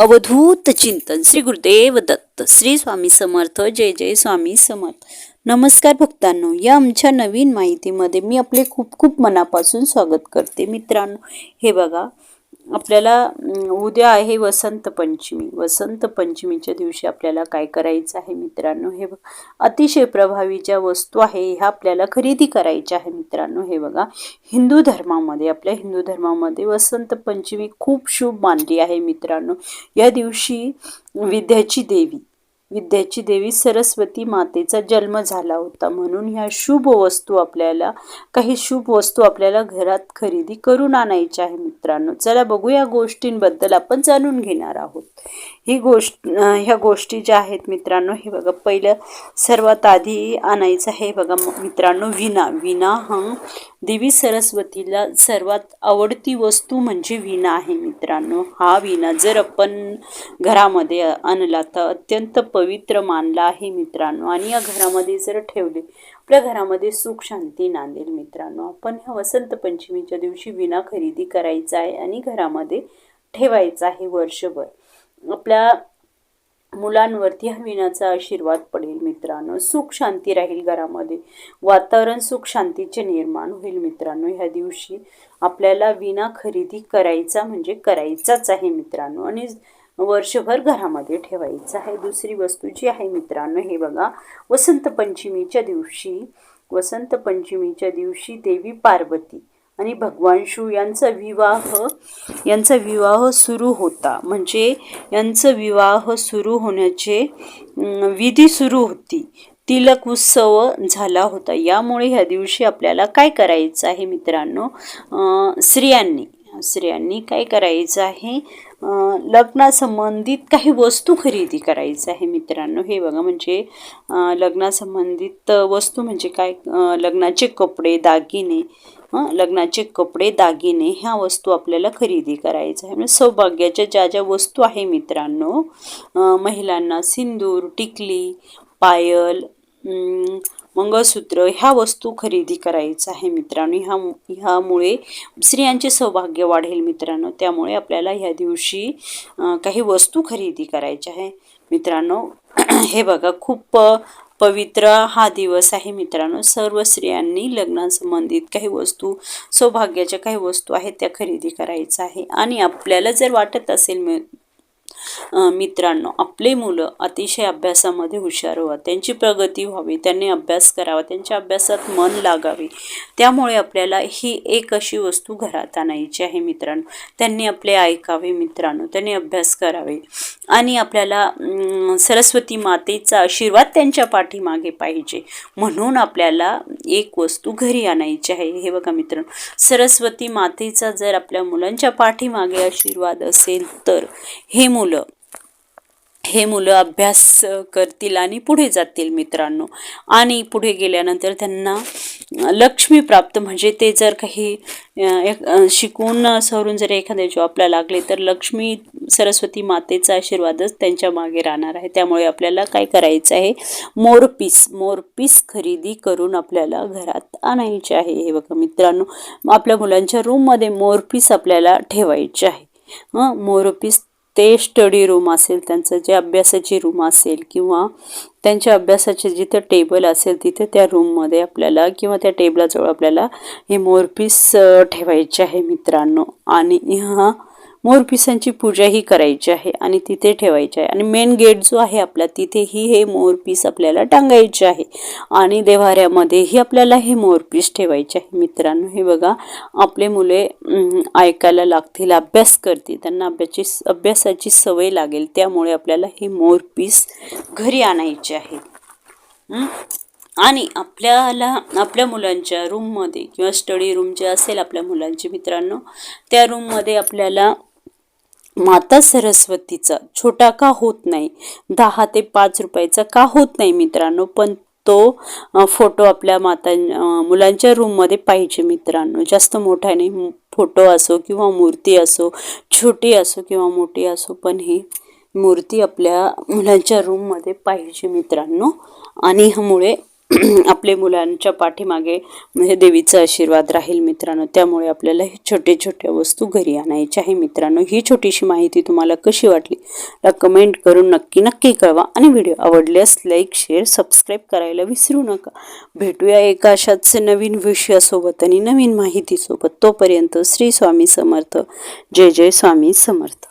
अवधूत चिंतन श्री गुरुदेव दत्त श्री स्वामी समर्थ जय जय स्वामी समर्थ. नमस्कार भक्तांनो या आमच्या नवीन माहितीमध्ये मी आपले खूप खूप मनापासून स्वागत करते मित्रांनो. हे बघा आपल्याला उद्या आहे वसंत पंचमी. वसंत पंचमीच्या दिवशी आपल्याला काय करायचं आहे मित्रांनो? हे बघा अतिशय प्रभावी ज्या वस्तू आहे ह्या आपल्याला खरेदी करायच्या आहे मित्रांनो. हे बघा हिंदू धर्मामध्ये आपल्या हिंदू धर्मामध्ये वसंत पंचमी खूप शुभ मानली आहे मित्रांनो. या दिवशी विद्याची देवी विद्याची देवी सरस्वती मातेचा जन्म झाला होता. म्हणून ह्या शुभ वस्तू आपल्याला काही शुभ वस्तू आपल्याला घरात खरेदी करून आणायच्या आहे मित्रांनो. चला बघू या गोष्टींबद्दल आपण जाणून घेणार आहोत. ही गोष्ट ह्या गोष्टी ज्या आहेत मित्रांनो हे बघा पहिलं सर्वात आधी आणायचं आहे बघा मित्रांनो विणा विणा हा देवी सरस्वतीला सर्वात आवडती वस्तू म्हणजे विणा आहे मित्रांनो. हा विणा जर आपण घरामध्ये आणला तर अत्यंत पवित्र मानला आहे मित्रांनो. आणि या घरामध्ये जर ठेवले आपल्या घरामध्ये सुख शांती नांदेल मित्रांनो. आपण ह्या वसंत पंचमीच्या दिवशी विणा खरेदी करायचा आहे आणि घरामध्ये ठेवायचा आहे वर्षभर. आपल्या मुलांवरती हा विणाचा आशीर्वाद पडेल मित्रांनो. सुख शांती राहील घरामध्ये. वातावरण सुख शांतीचे निर्माण होईल मित्रांनो. ह्या दिवशी आपल्याला विणा खरेदी करायचा म्हणजे करायचाच आहे मित्रांनो. आणि वर्षभर घरामध्ये ठेवायचं आहे. दुसरी वस्तू जी आहे मित्रांनो हे बघा. वसंत पंचमीच्या दिवशी वसंत पंचमीच्या दिवशी देवी पार्वती आणि भगवान शिव यांचा विवाह यांचा विवाह सुरू होता. म्हणजे यांचं विवाह सुरू होण्याचे विधी सुरू होती. तिलक उत्सव झाला होता. यामुळे ह्या दिवशी आपल्याला काय करायचं आहे मित्रांनो? स्त्रियांनी स्त्रियांनी काय करायचं आहे? लग्नासंबंधित काही वस्तू खरेदी करायचं आहे मित्रांनो. हे बघा म्हणजे लग्नासंबंधित वस्तू म्हणजे काय? लग्नाचे कपडे दागिने लग्नाचे कपडे दागिने ह्या वस्तू आपल्याला खरेदी करायचं आहे. म्हणजे सौभाग्याच्या ज्या ज्या वस्तू आहे मित्रांनो महिलांना सिंदूर टिकली पायल मंगळसूत्र ह्या वस्तू खरेदी करायचं आहे मित्रांनो. ह्या ह्यामुळे स्त्रियांचे सौभाग्य वाढेल मित्रांनो. त्यामुळे आपल्याला ह्या दिवशी काही वस्तू खरेदी करायच्या आहे. मित्रांनो हे बघा खूप पवित्र हा दिवस आहे मित्रांनो. सर्व स्त्रियांनी लग्नासंबंधित काही वस्तू सौभाग्याच्या काही वस्तू आहेत त्या खरेदी करायचं आहे. आणि आपल्याला जर वाटत असेल मी मित्रांनो आपले मुलं अतिशय अभ्यासामध्ये हुशार व्हावं त्यांची प्रगती व्हावी त्यांनी अभ्यास करावा त्यांच्या अभ्यासात मन लागावे. त्यामुळे आपल्याला ही एक अशी वस्तू घरात आणायची आहे मित्रांनो. त्यांनी आपले ऐकावे मित्रांनो त्यांनी अभ्यास करावे. आणि आपल्याला सरस्वती मातेचा आशीर्वाद त्यांच्या पाठीमागे पाहिजे. म्हणून आपल्याला एक वस्तू घरी आणायची आहे. हे बघा मित्रांनो सरस्वती मातेचा जर आपल्या मुलांच्या पाठीमागे आशीर्वाद असेल तर हे मुलं हे मुलं अभ्यास करतील आणि पुढे जातील मित्रांनो. आणि पुढे गेल्यानंतर त्यांना लक्ष्मी प्राप्त म्हणजे ते जर काही एक- शिकून सवरून जर एखाद्या जॉबला लागले तर लक्ष्मी सरस्वती मातेचा आशीर्वादच त्यांच्या मागे राहणार आहे. त्यामुळे आपल्याला काय करायचं आहे? मोरपीस मोरपीस खरेदी करून आपल्याला घरात आणायचे आहे. हे बघा मित्रांनो आपल्या मुलांच्या रूममध्ये मोरपीस आपल्याला ठेवायचे आहे. हं मोरपीस ते स्टडी रूम असेल त्यांचं जे अभ्यासाची रूम असेल किंवा त्यांच्या अभ्यासाचे जिथं टेबल असेल तिथे त्या रूममध्ये आपल्याला किंवा त्या टेबलाजवळ आपल्याला हे मोरपीस ठेवायचे आहे मित्रांनो. आणि ह्या मोरपिसांची पूजाही करायची आहे आणि तिथे ठेवायची आहे. आणि मेन गेट जो आहे आपला तिथेही हे मोरपीस आपल्याला टांगायचे आहे. आणि देवाऱ्यामध्येही आपल्याला हे मोरपीस ठेवायचे आहे. मित्रांनो हे बघा आपले मुले ऐकायला लागतील अभ्यास करतील. त्यांना अभ्याची अभ्यासाची सवय लागेल. त्यामुळे आपल्याला हे मोरपीस घरी आणायचे आहे. आणि आपल्याला आपल्या मुलांच्या रूममध्ये किंवा स्टडी रूम जे असेल आपल्या मुलांचे मित्रांनो त्या रूममध्ये आपल्याला माता सरस्वतीचा. छोटा का होत नाही? दहा ते पाच रुपयाचा का होत नाही मित्रांनो? पण तो फोटो आपल्या माता मुलांच्या रूममध्ये पाहिजे मित्रांनो. जास्त मोठ्याने फोटो असो किंवा मूर्ती असो छोटी असो किंवा मोठी असो पण ही मूर्ती आपल्या मुलांच्या रूममध्ये पाहिजे मित्रांनो. आणि ह्यामुळे आपले मुलांच्या पाठीमागे हे देवीचा आशीर्वाद राहील मित्रांनो. त्यामुळे आपल्याला हे छोटे छोट्या वस्तू घरी आणायच्या आहे मित्रांनो. ही छोटीशी माहिती तुम्हाला कशी वाटली? ला कमेंट करून नक्की नक्की कळवा. आणि व्हिडिओ आवडल्यास लाईक शेअर सबस्क्राईब करायला विसरू नका. भेटूया एका अशाच नवीन विषयासोबत आणि नवीन माहितीसोबत. तोपर्यंत श्री स्वामी समर्थ. जय जय स्वामी समर्थ.